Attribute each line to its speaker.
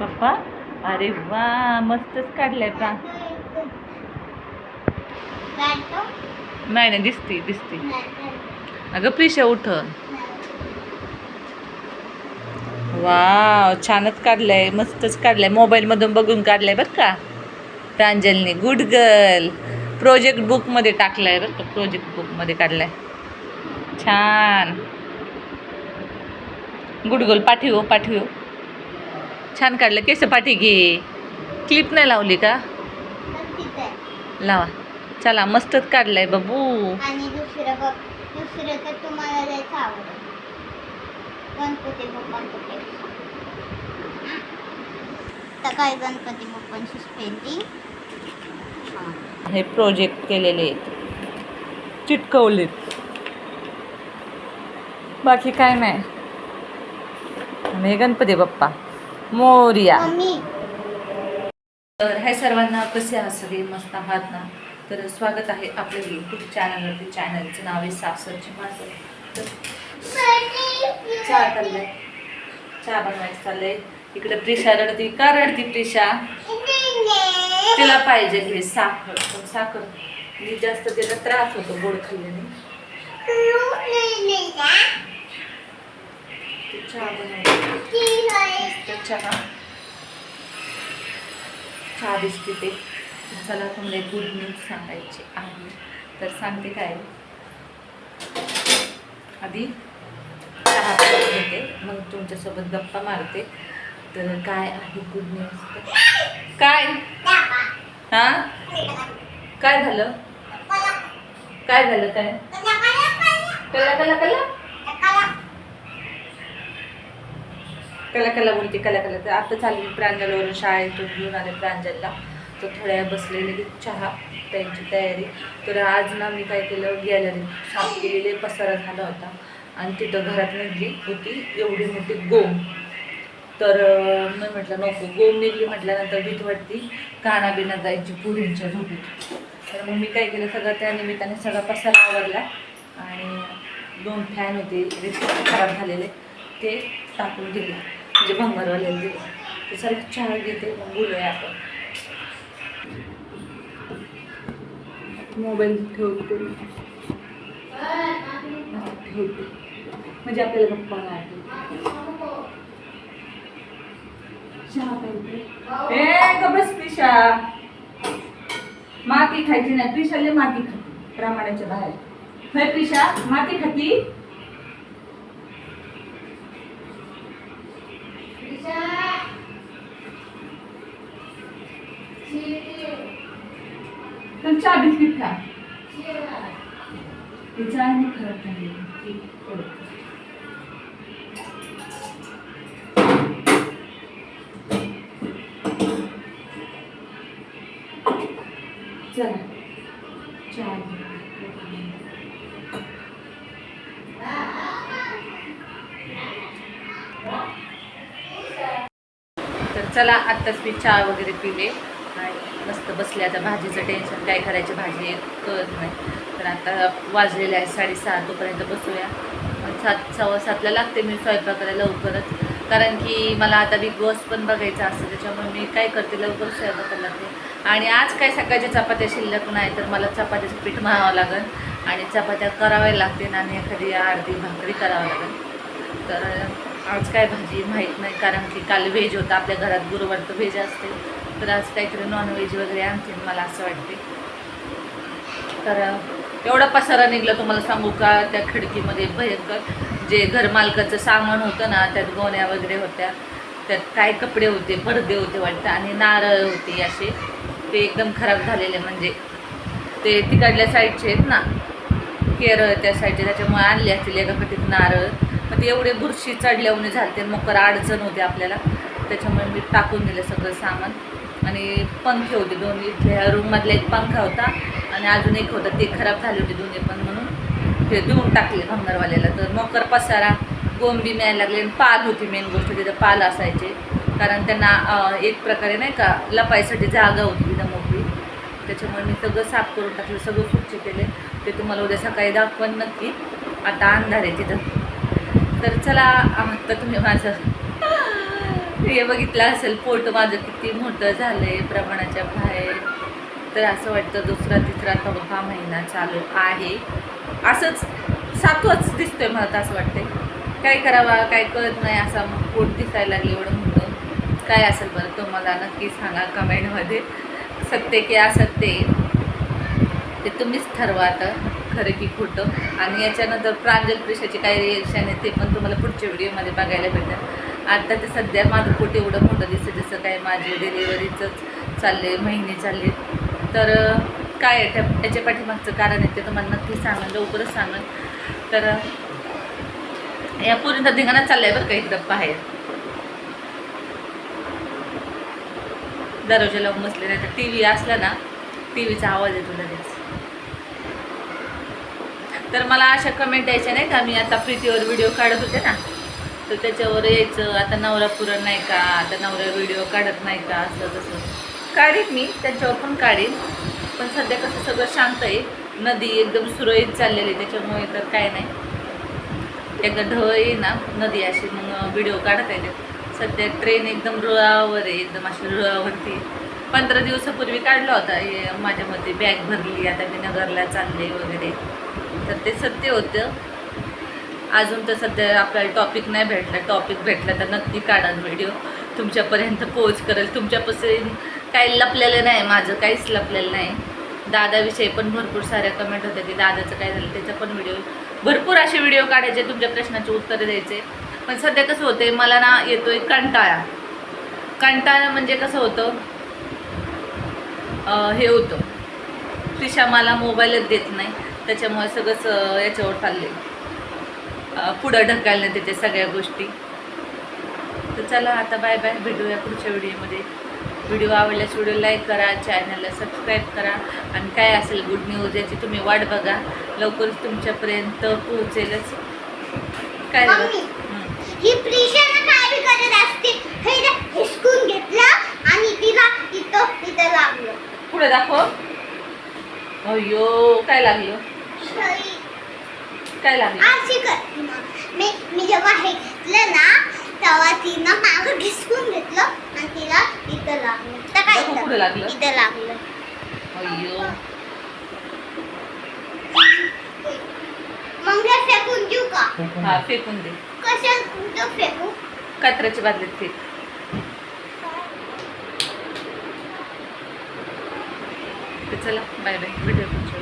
Speaker 1: पप्पा. अरे वा मस्तच काढलाय का नाही नाही दिसती दिसती. अगं प्रिशा उठ वा छानच काढलंय मस्तच काढलंय. मोबाईलमधून बघून काढलंय बरं का. प्रांजलने गुड गर्ल. प्रोजेक्ट बुकमध्ये टाकलाय बरं का प्रोजेक्ट बुकमध्ये काढलाय. छान. गुड गर्ल पाठीव हो, पाठीव हो. छान काढलं. केस पाठी घे. क्लिप नाही लावली का? लावा. चला मस्तच काढलंय बाबू.
Speaker 2: आणि दुसरं बघ दुसरं तर तुम्हाला द्यायचं आवडेल गणपती बाप्पांचं पेक्षा तर काय गणपती बाप्पांची स्पेलिंग
Speaker 1: हे प्रोजेक्ट केलेले आहेत. चिटकवलेत. बाकी काय नाही. आणि हे गणपती बाप्पा. मोर्या.
Speaker 2: मम्मी.
Speaker 1: तर हे सर्वांना कसे आहात? सगळे मस्त आहात ना? तर स्वागत आहे आपल्या यूट्यूब चॅनलवरती चॅनलचं नाव आहे सासरची माझं तर चहा चाललंय. चहा बनवायचं चाललंय. इकडे प्रिशा रडती. का रडती प्रिशा? तिला पाहिजे हे साखर. पण साखर मी जास्त तिला त्रास होतो गोड खाल्ल्याने. चहा बनवते. तर चहा. चहा बिस्किटे. चला तुम्हाला गुड न्यूज सांगायची आहे. तर सांगते काय? आधी चहा घेते. मग तुमच्यासोबत गप्पा मारते. तर काय आहे गुड न्यूज काय? हां? काय झालं? काय झालं काय? कला कला कला? कला कला बोलते कला कला तर आता चालली प्रांजलवरून शाळेतून घेऊन आले प्रांजलला. तर थोड्या वेळ बसलेले चहा त्यांची तयारी. तर आज ना मी काय केलं गॅलरी साफ केलेले पसारा झाला होता. आणि तिथं घरात निघली होती एवढी मोठी गोम. तर मी म्हटलं नको गोम निघली म्हटल्यानंतर भीत वाटती. काना बिना जायची पुरींच्या झोपीत. तर मग मी काय केलं सगळं त्या निमित्ताने सगळा पसारा आवडला आणि दोन फॅन होते इलेक्ट्रिक खराब झालेले. ते टाकून दिलं. म्हणजे भंगारवाल्याला दिलं. ते सर्व चहा घेते मग बोलूया आपण. मोबाईल ठेवते ठेवते. म्हणजे आपल्याला गप्पा मारते. ए ग बस पिशा माती खायची नाही. पिशाले माती खाते. प्रमाणाच्या बाहेर. पिशा माती खाती? तर चहा बिस्किट खा. चहा. नाही खराब झाली. चला. चहा. तर चला आत्ताच मी चहा वगैरे पिले. आणि मस्त बसले आता भाजीचं टेन्शन काय करायची भाजी? कळत नाही. तर आता वाजलेले आहे साडेसहा तोपर्यंत बसूया. मग सात सव्वा सातला लागते मी स्वयंपाकाला लवकरच. कारण की मला आता बिग बॉस पण बघायचं असतं त्याच्यामुळे मी काय करते लवकर स्वयंपाकाला लागते. आणि आज काय सकाळच्या चपात्या शिल्लक नाही तर मला चपात्याचं पीठ म्हणावं लागेल. आणि चपात्या कराव्या लागतील आणि एखादी अर्धी भाकरी करावं लागेल. तर आज काय भाजी माहीत नाही कारण की काल व्हेज होतं आपल्या घरात गुरुवार तर व्हेज असते. तर आज काहीतरी नॉनव्हेज वगैरे आणतील मला असं वाटते. तर एवढा पसारा निघला तुम्हाला सांगू का? त्या खिडकीमध्ये भयंकर जे घरमालकाचं सामान होतं ना त्यात गोण्या वगैरे होत्या त्यात काय कपडे होते पडदे होते वाटतं आणि नारळ होते असे. ते एकदम खराब झालेले म्हणजे. ते तिकडल्या साईडचे आहेत ना केरळ त्या साईडचे त्याच्यामुळे आणले असतील एका कटीत नारळ. मग ते एवढे बुरशी चढल्याने झालते मकर अडचण होते आपल्याला. त्याच्यामुळे मी टाकून दिलं सगळं सामान. आणि पंखे होते दोन इथल्या रूममधला एक पंखा होता आणि अजून एक होता ते खराब झाले होते दोन्ही पण म्हणून. ते देऊन टाकले भंगारवाल्याला तर नोकर पसारा गोंबी मिळायला लागले आणि पाल होती मेन गोष्ट तिथं पाल असायचे. कारण त्यांना एक प्रकारे नाही का लपायसाठी जागा होती तिथं मोकळी. त्याच्यामुळे मी सगळं साफ करून टाकलं सगळं स्वच्छ केले. ते तुम्हाला उद्या सकाळी दाखवण नक्की. आता अंधार आहे तिथं. तर चला आता तुम्ही माझं हे बघितलं असेल पोट माझं किती मोठं झालंय प्रमाणाच्या बाहेर. तर असं वाटतं दुसरा तिसरा चौथा महिना चालू आहे. असंच सातवाच दिसतोय मला तर असं वाटतंय. काय करावा काय कळत नाही असा मग पोट दिसायला लागले एवढं म्हणून काय असेल बरं तुम्हाला नक्की सांगा कमेंटमध्ये. सत्य की असत्य ते तुम्हीच ठरवा आता खरं की खोटं. आणि याच्यानंतर प्रांजल प्रेषाचे काय रिएक्शन आहे ते पण तुम्हाला पुढच्या व्हिडिओमध्ये बघायला भेटेल. आता ते सध्या माझं पोट एवढं मोठं दिसतं जसं काय माझे डिलिव्हरीचंच चालले महिने चालले तर काय आहे त्या- त्याच्या पाठीमागचं कारण आहे ते तुम्हाला नक्की सांगा लवकरच सांगा तर या पूर्ण धिंगाणा आहे बरं का एकदम बाहेर. दरवाजा लावून बसले नाही तर टी व्ही असला ना टी व्हीचा आवाज येतो लगेच. तर मला अशा कमेंट यायच्या नाही का मी आता प्रीतीवर व्हिडिओ काढत होते ना. तर त्याच्यावर यायचं आता नवरा पुरण नाही का आता नवरा व्हिडिओ काढत नाही का असं तसं. काढीन मी त्याच्यावर पण काढीन. पण सध्या कसं सगळं शांत आहे. नदी एकदम सुरळीत चाललेली आहे त्याच्यामुळे तर काय नाही. एकदा ढळ आहे ना नदी अशी मग व्हिडिओ काढत आहे सध्या ट्रेन एकदम रुळावर आहे एकदम अशी रुळावरती. पंधरा दिवसापूर्वी काढला होता हे माझ्या मते बॅग भरली आता मी नगरला चालले वगैरे. तर ते सत्य होतं. अजून तर सध्या आपल्याला टॉपिक नाही भेटला. टॉपिक भेटला तर नक्की काढाल व्हिडिओ तुमच्यापर्यंत पोच करेल. तुमच्यापासून काही लपलेलं नाही माझं काहीच लपलेलं नाही. दादाविषयी पण भरपूर साऱ्या कमेंट होत्या की दादाचं काय झालं त्याचा पण व्हिडिओ भरपूर असे व्हिडिओ काढायचे तुमच्या प्रश्नाचे उत्तरं द्यायचे. पण सध्या कसं होतंय मला ना येतो आहे कंटाळा. कंटाळा म्हणजे कसं होतं? हे होतं. त्रिशा मला मोबाईलच देत नाही. त्याच्यामुळे सगळंच याच्यावर चालले आहे पुढं ढकलण्यात येते सगळ्या गोष्टी तर चला आता बाय बाय भेटूया पुढच्या व्हिडिओमध्ये व्हिडिओ आवडल्यास व्हिडिओ लाईक करा चॅनलला सबस्क्राईब करा आणि काय असेल गुड न्यूज याची तुम्ही वाट बघा लवकरच तुमच्यापर्यंत पोहोचेलच काय झालं?
Speaker 2: मम्मी.
Speaker 1: हं.
Speaker 2: ही प्रिशाला काय बी करत असते हे ना हिसकून घेतलं आणि तिला इथं इथं लागलं
Speaker 1: पुढे दाखव अय्यो काय लागलं. काय लागलं
Speaker 2: मी मी जेव्हा हे घेतलं ना तेव्हा तिनं मागं घिसकून घेतलं आणि तिला इथं लागलं. तर काय
Speaker 1: कुठं लागलं?
Speaker 2: इथं लागलं.
Speaker 1: अय्यो.
Speaker 2: मग हे फेकून देऊ का?
Speaker 1: हा फेकून दे.
Speaker 2: कशा कुठं फेकू?
Speaker 1: कचऱ्याच्या बादलीत फेक. तर चला बाय बाय. व्हिडिओ